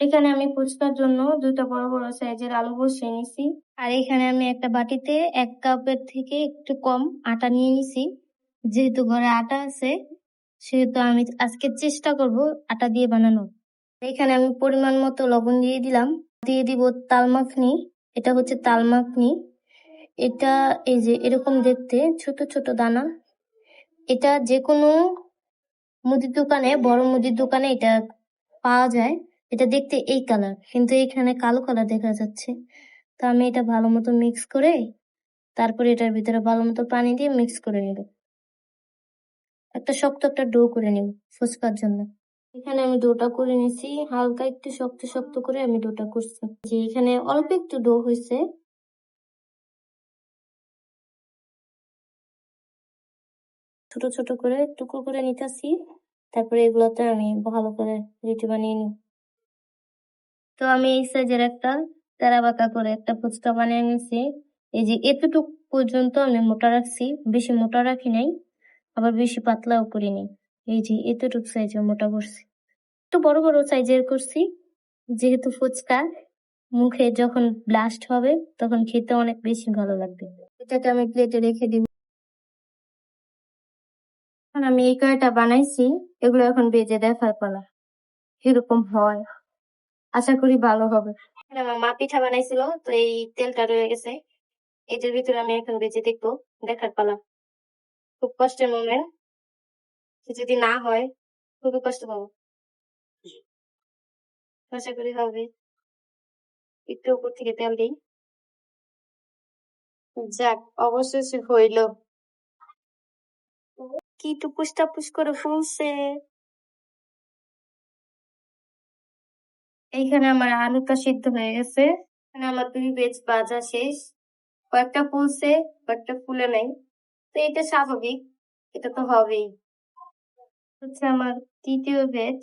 এখানে আমি ফুচকার জন্য দুটো বড় বড় সাইজের আলু বসিয়ে নিছি। আর এখানে আমি একটা বাটিতে এক কাপের থেকে একটু কম আটা নিয়ে নিছি। যেহেতু ঘরে আটা আছে, সেহেতু আমি আজকে চেষ্টা করব আটা দিয়ে বানানো এখানে আমি পরিমাণ মতো লবণ দিয়ে দিলাম। দিয়ে দিব তাল মাখনি। এটা হচ্ছে তাল মাখনি। এটা এই যে এরকম দেখতে ছোট ছোট দানা। এটা যে কোনো মুদির দোকানে, বড় মুদির দোকানে এটা পাওয়া যায়। এটা দেখতে এই কালার কিন্তু এখানে কালো কালার দেখা যাচ্ছে। তো আমি এটা ভালো মতো মিক্স করে, তারপরে এটার ভিতরে ভালো মতো পানি দিয়ে মিক্স করে নেব। একটা শক্ত একটা ডো করে নেব ফুচকার জন্য। এখানে আমি ডোটা করে নিছি হালকা একটু শক্ত শক্ত করে আমি ডোটা করছি। যে এখানে অল্প একটু ডো হয়েছে। ছোট ছোট করে টুকরো করে নিতেছি, তারপরে এগুলোতে আমি ভালো করে রুটি বানিয়ে নিই তো আমি এই সাইজের একটা তেরা বাঁকা করে একটা ফুচকা বানিয়ে নিয়েছি। এই যে এতটুক পর্যন্ত আমি মোটা রাখছি, বেশি মোটা রাখি নাই, আবার বেশি পাতলাও করিনি। এই যে এতটুক সাইজের মোটা করছি। একটু বড় বড় সাইজের করছি, যেহেতু ফুচকা, মুখে যখন ব্লাস্ট হবে তখন খেতে অনেক বেশি ভালো লাগবে। এটাকে আমি প্লেটে রেখে দিব। আমি এই কয়টা বানাইছি, এগুলো এখন বেজে দেখার পালা। কীরকম হয়। আশা করি ভালো হবে। মা পিঠা বানাইছিল, তো এই তেলটা রয়ে গেছে। এটার ভিতরে আমি এখন বেজে দেখব, দেখার পালা। খুব কষ্টের মোমেন্ট যদি না হয়, খুবই কষ্ট পাবো। আশা করি হবে। একটু উপর থেকে তেল দিই। যাক, অবশেষে হইল। কি টুপুস টাপুস করে ফুলছে। এইখানে আমার আলুটা সিদ্ধ হয়ে গেছে। এখানে আমার দুই বেজ ভাজা শেষ। কয়েকটা ফুলছে, কয়েকটা ফুলে নাই। তো এটা স্বাভাবিক, এটা তো হবেই। হচ্ছে আমার তৃতীয় বেজ।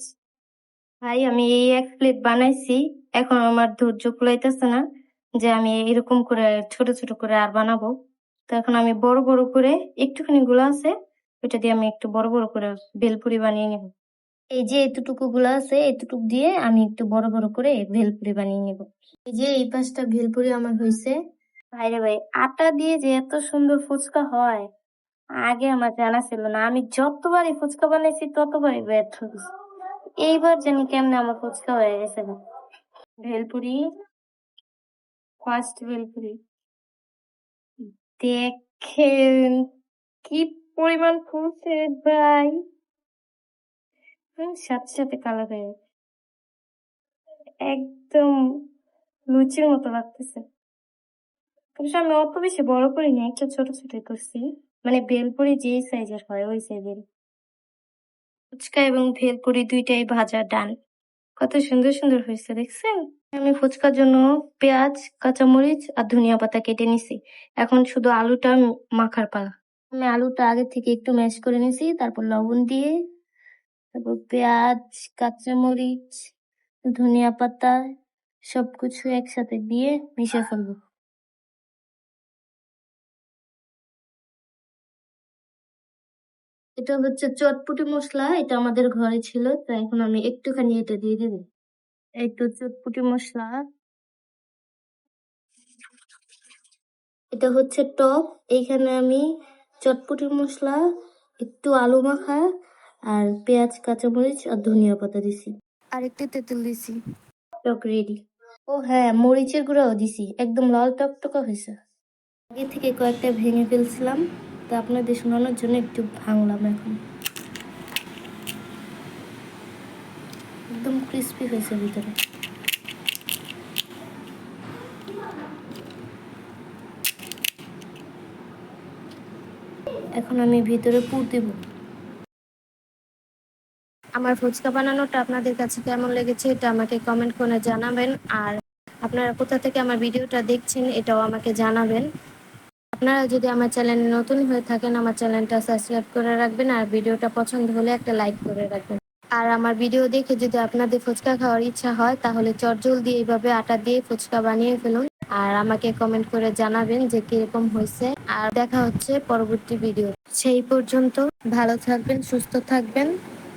ভাই, আমি এই এক প্লেট বানাইছি। এখন আমার ধৈর্য কুলাইতেছে না যে আমি এরকম করে ছোট ছোট করে আর বানাবো। তো এখন আমি বড় বড় করে একটুখানি গুলো আছে, ওইটা দিয়ে আমি একটু বড় বড় করে বেলপুরি বানিয়ে নেব। এই যে এতটুকু গুলো আছে, এতটুকু দিয়ে আমি একটু বড় বড় করে ভেলপুরি বানিয়ে নেব। এই যে এই পাঁচটা ভেলপুরি আমার হয়েছে। ভাইরে ভাই, আটা দিয়ে যে এত সুন্দর ফুচকা হয়, আগে আমার জানা ছিল না। আমি যতবারই ফুচকা বানাইছি, ততবারই ব্যর্থ হয়েছি। এইবার জানি কেমনে আমার ফুচকা হয়ে গেছে ভেলপুরি ফার্স্ট ভেলপুরি। দেখেন কি পরিমাণ ফুলছে ভাই। সাথে সাথে কালার হয়ে। একদম লুচির মতো লাগতেছে। আমি অত বেশি বড় করি করিনি, একটা ছোট ছোট করছি। মানে ভেলপুরি যে সাইজের হয়, ওই সাইজের ফুচকা এবং ভেলপুরি দুইটাই ভাজা ডান। কত সুন্দর সুন্দর হয়েছে, দেখছেন? আমি ফুচকার জন্য পেঁয়াজ, কাঁচামরিচ আর ধনিয়া পাতা কেটে নিছি। এখন শুধু আলুটা মাখার পালা। আমি আলুটা আগে থেকে একটু ম্যাশ করে নিছি, তারপর লবণ দিয়ে তারপর পেঁয়াজ কাঁচামরিচ ধনিয়া পাতা, সবকিছু একসাথে দিয়ে মিশিয়ে ফেলব। এটা হচ্ছে চটপটি মশলা, এটা আমাদের ঘরে ছিল তো এখন আমি একটুখানি এটা দিয়ে দিব। এই তো চটপটি মশলা। এটা হচ্ছে টক, এইখানে আমি চটপটি মশলা, একটু আলু মাখা আর পেঁয়াজ কাঁচামরিচ আর ধনিয়া পাতা দিছি। আর একটু তেঁতুল দিছি। টক রেডি। ও হ্যাঁ মরিচের গুঁড়াও দিছি। একদম লাল টকটকা হয়েছে। আগে থেকে কয়েকটা ভেঙে ফেলছিলাম তো আপনাদের শোনানোর জন্য একটু ভাঙলাম এখন। একদম ক্রিস্পি হয়েছে ভিতরে। এখন আমি ভিতরে পুর দেবো। আমার ফুচকা বানানোটা আপনাদের কাছে কেমন লেগেছে এটা আমাকে কমেন্ট করে জানাবেন। আর আপনারা কোথা থেকে আমার ভিডিওটা দেখছেন এটাও আমাকে জানাবেন। আপনারা যদি আমার চ্যানেলে নতুন হয়ে থাকেন, আমার চ্যানেলটা সাবস্ক্রাইব করে রাখবেন আর ভিডিওটা পছন্দ হলে একটা লাইক করে রাখবেন। আর আমার ভিডিও দেখে যদি আপনাদের ফুচকা খাওয়ার ইচ্ছা হয়, তাহলে চটজলদি এইভাবে আটা দিয়ে ফুচকা বানিয়ে ফেলুন। আর আমাকে কমেন্ট করে জানাবেন যে কীরকম হয়েছে। আর দেখা হচ্ছে পরবর্তী ভিডিও। সেই পর্যন্ত ভালো থাকবেন, সুস্থ থাকবেন।